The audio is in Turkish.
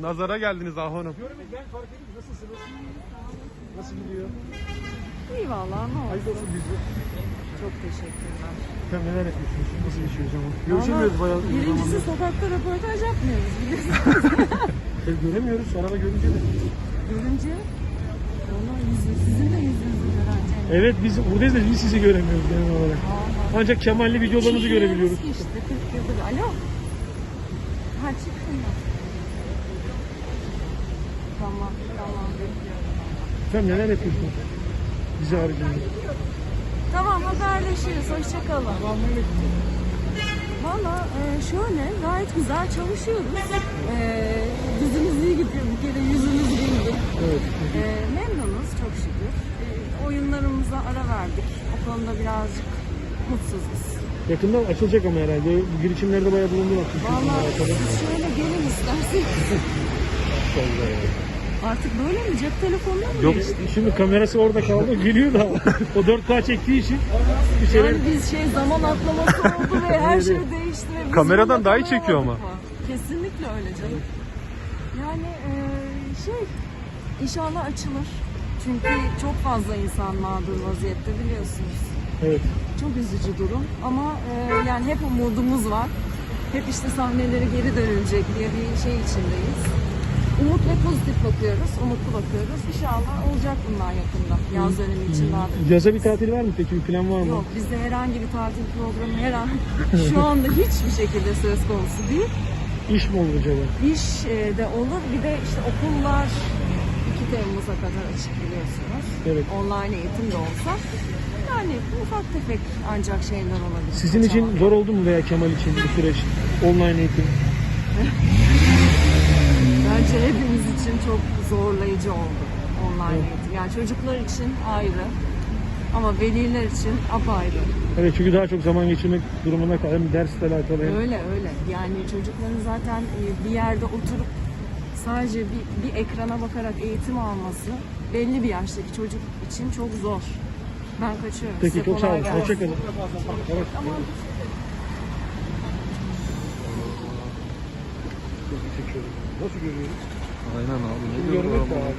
nazara geldiniz Ahu Hanım. Görmeyin ben fark ettim. Nasılsınız? Nasıl gidiyor? İyi vallahi ne oldu? Hayırlı olsun bizi. Çok teşekkürler. Sen neler yapıyorsunuz? Nasıl geçiyor zaman? Görüşemiyoruz bayağı. Birincisi sokakta röportaj yapmıyoruz biliyorsunuz. E, göremiyoruz. Araba görünce de. Görünce ona yüzü, sizin de yüzünüzü görünce. Evet biz buradayız da biz sizi göremiyoruz genel olarak. Vallahi. Ancak Kemal'li videolarınızı görebiliyoruz. Ki işte 40 yıldır. Alo. Ha çıktın mı? Tamam tamam. Sen neler yapıyorsun? Bizi haricinde. Tamam haberleşiriz. Hoşçakalın. Valla e, şöyle gayet güzel çalışıyoruz. E, dizimiz iyi gidiyor bir kere yüzümüz güldü. Evet. E, memnunuz çok şükür. E, oyunlarımıza ara verdik. O konuda birazcık mutsuzuz. Yakında açılacak ama herhalde. Bu girişimlerde bayağı bulundu baktım. Valla siz şöyle gelin isterseniz. Artık böyle mi? Cep telefonuna mı Yok şimdi kamerası orada kaldı geliyor da o 4K çektiği için bir şeyler Yani biz şey zaman atlaması oldu ve her şey değişti. Ve biz Kameradan daha iyi çekiyor ama. mı? Kesinlikle öyle canım. Yani e, şey inşallah açılır. Çünkü çok fazla insan mağdur vaziyette biliyorsunuz. evet. Çok üzücü durum ama e, yani hep umudumuz var. Hep işte sahneleri geri dönülecek diye bir şey içindeyiz. Umut ve pozitif bakıyoruz, umutlu bakıyoruz. İnşallah olacak bunlar yakında. Yaz dönemi için daha da Yaza bir tatil var mı peki? Bir plan var mı? Yok bizde herhangi bir tatil programı her an şu anda hiçbir şekilde söz konusu değil. İş mi olur acaba? İş e, de olur bir de işte okullar 2 Temmuz'a kadar açık biliyorsunuz. Evet. Online eğitim de olsa yani ufak tefek ancak şeyler olabilir. Sizin için zor oldu mu veya Kemal için bu süreç? Online eğitim. İçin çok zorlayıcı oldu online eğitim. Yani çocuklar için ayrı ama veliler için apayrı. Evet çünkü daha çok zaman geçirmek durumunda kalıyor. Hem dersle alakalı hem Öyle öyle. Yani çocukların zaten e, bir yerde oturup sadece bir, bir ekrana bakarak eğitim alması belli bir yaştaki çocuk için çok zor. Ben kaçıyorum. Peki Size çok sağ kolay olun. gelsin. Hoşçakalın. Nasıl görüyoruz? Aynen abi. Görmek de abi.